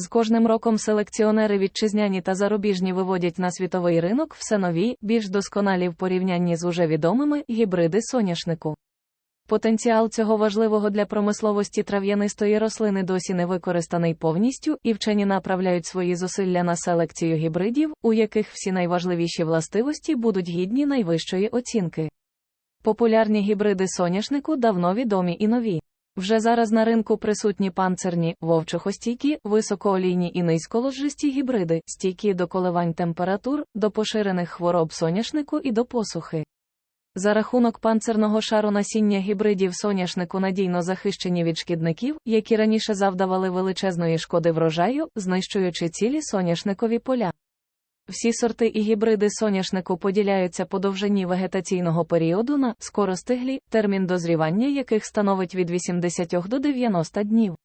З кожним роком селекціонери вітчизняні та зарубіжні виводять на світовий ринок все нові, більш досконалі в порівнянні з уже відомими гібриди соняшнику. Потенціал цього важливого для промисловості трав'янистої рослини досі не використаний повністю, і вчені направляють свої зусилля на селекцію гібридів, у яких всі найважливіші властивості будуть гідні найвищої оцінки. Популярні гібриди соняшнику давно відомі і нові. Вже зараз на ринку присутні панцирні, вовчохостійкі, високоолійні і низьколожисті гібриди, стійкі до коливань температур, до поширених хвороб соняшнику і до посухи. За рахунок панцирного шару насіння гібридів соняшнику надійно захищені від шкідників, які раніше завдавали величезної шкоди врожаю, знищуючи цілі соняшникові поля. Всі сорти і гібриди соняшнику поділяються по довжині вегетаційного періоду на скоростиглі, термін дозрівання яких становить від 80 до 90 днів.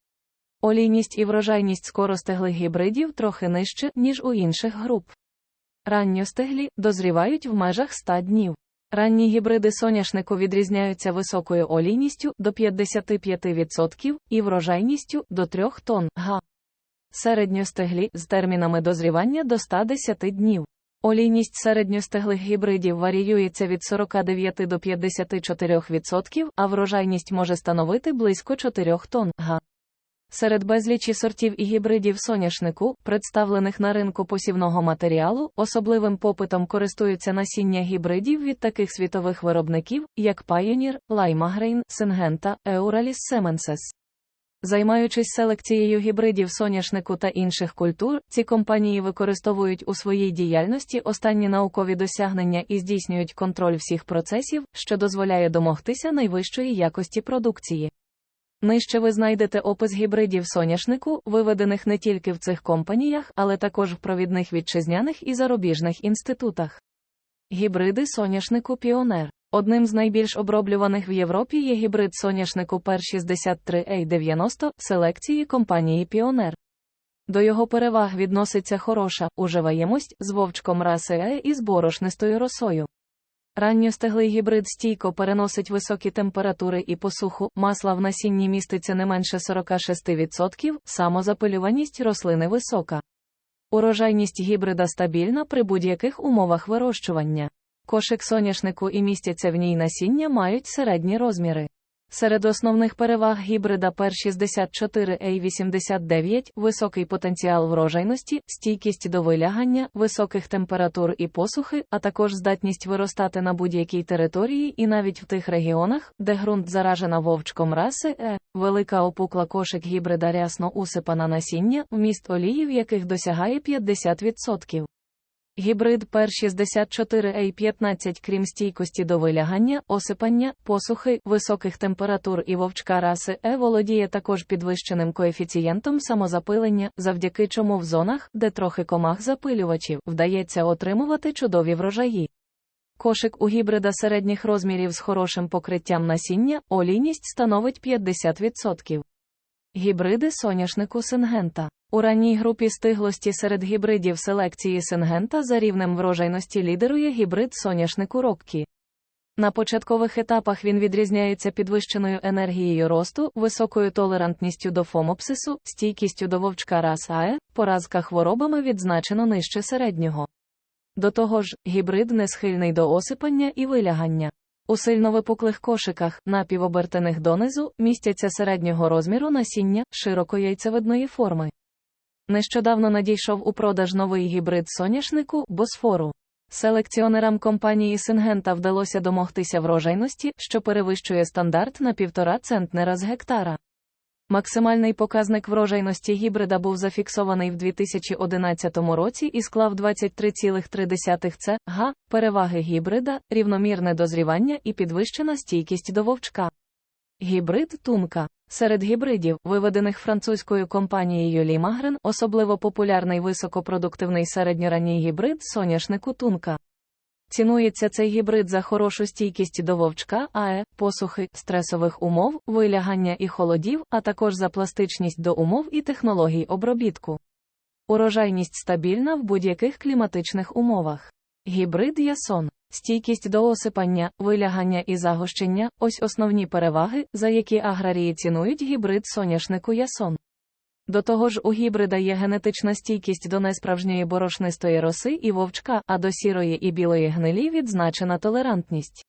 Олійність і врожайність скоростиглих гібридів трохи нижче, ніж у інших груп. Ранньостиглі дозрівають в межах 100 днів. Ранні гібриди соняшнику відрізняються високою олійністю до 55% і врожайністю до 3 тонн га. Середньостеглі з термінами дозрівання до 110 днів. Олійність середньостеглих гібридів варіюється від 49 до 54%, а врожайність може становити близько 4 тонн га. Серед безлічі сортів і гібридів соняшнику, представлених на ринку посівного матеріалу, особливим попитом користуються насіння гібридів від таких світових виробників, як Pioneer, Limagrain, Syngenta, Euralis Semenses. Займаючись селекцією гібридів соняшнику та інших культур, ці компанії використовують у своїй діяльності останні наукові досягнення і здійснюють контроль всіх процесів, що дозволяє домогтися найвищої якості продукції. Нижче ви знайдете опис гібридів соняшнику, виведених не тільки в цих компаніях, але також в провідних вітчизняних і зарубіжних інститутах. Гібриди соняшнику Піонер. Одним з найбільш оброблюваних в Європі є гібрид соняшнику пер 63 a 90 селекції компанії Піонер. До його переваг відноситься хороша уживаємость з вовчком раси Е і з борошнистою росою. Ранньостеглий гібрид стійко переносить високі температури і посуху, масла в насінні міститься не менше 46%, самозапилюваність рослини висока. Урожайність гібрида стабільна при будь-яких умовах вирощування. Кошик соняшнику і містяться в ній насіння мають середні розміри. Серед основних переваг гібрида пер 64 a 89 високий потенціал врожайності, стійкість до вилягання, високих температур і посухи, а також здатність виростати на будь-якій території і навіть в тих регіонах, де ґрунт заражена вовчком раси Е, велика опукла кошик гібрида рясно усипана насіння, вміст олії в яких досягає 50%. Гібрид пер 64 a 15 крім стійкості до вилягання, осипання, посухи, високих температур і вовчка раси Е володіє також підвищеним коефіцієнтом самозапилення, завдяки чому в зонах, де трохи комах запилювачів, вдається отримувати чудові врожаї. Кошик у гібрида середніх розмірів з хорошим покриттям насіння, олійність становить 50%. Гібриди соняшнику сингента. У ранній групі стиглості серед гібридів селекції сингента за рівнем врожайності лідерує гібрид соняшнику Роккі. На початкових етапах він відрізняється підвищеною енергією росту, високою толерантністю до фомопсису, стійкістю до вовчка рас АЕ, поразка хворобами відзначено нижче середнього. До того ж, гібрид не схильний до осипання і вилягання. У сильно випуклих кошиках, напівобертених донизу, містяться середнього розміру насіння, широкояйцевидної форми. Нещодавно надійшов у продаж новий гібрид соняшнику босфору. Селекціонерам компанії Сингента вдалося домогтися врожайності, що перевищує стандарт на півтора центнера з гектара. Максимальний показник врожайності гібрида був зафіксований в 2011 році і склав 23,3 це га, переваги гібрида, рівномірне дозрівання і підвищена стійкість до вовчка. Гібрид тунка. Серед гібридів, виведених французькою компанією Лімагрен, особливо популярний високопродуктивний середньоранній гібрид соняшнику тунка. Цінується цей гібрид за хорошу стійкість до вовчка, АЕ, посухи, стресових умов, вилягання і холодів, а також за пластичність до умов і технологій обробітку. Урожайність стабільна в будь-яких кліматичних умовах. Гібрид ясон. Стійкість до осипання, вилягання і загощення ось основні переваги, за які аграрії цінують гібрид соняшнику ясон. До того ж, у гібрида є генетична стійкість до несправжньої борошнистої роси і вовчка, а до сірої і білої гнилі відзначена толерантність.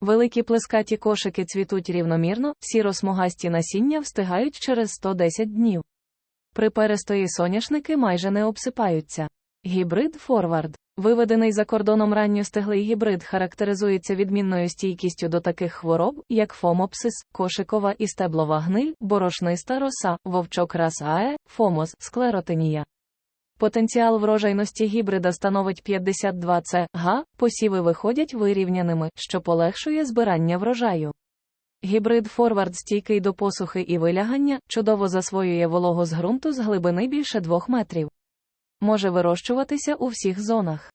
Великі плескаті кошики цвітуть рівномірно, сіро-смугасті насіння встигають через 110 днів. Приперестої соняшники майже не обсипаються. Гібрид Форвард. Виведений за кордоном ранньостеглий гібрид характеризується відмінною стійкістю до таких хвороб, як фомопсис, кошикова і стеблова гниль, борошниста роса, вовчок рас АЕ, фомоз, склеротинія. Потенціал врожайності гібрида становить 52 це га, посіви виходять вирівняними, що полегшує збирання врожаю. Гібрид форвард стійкий до посухи і вилягання, чудово засвоює вологу з ґрунту з глибини більше 2 метрів. Може вирощуватися у всіх зонах.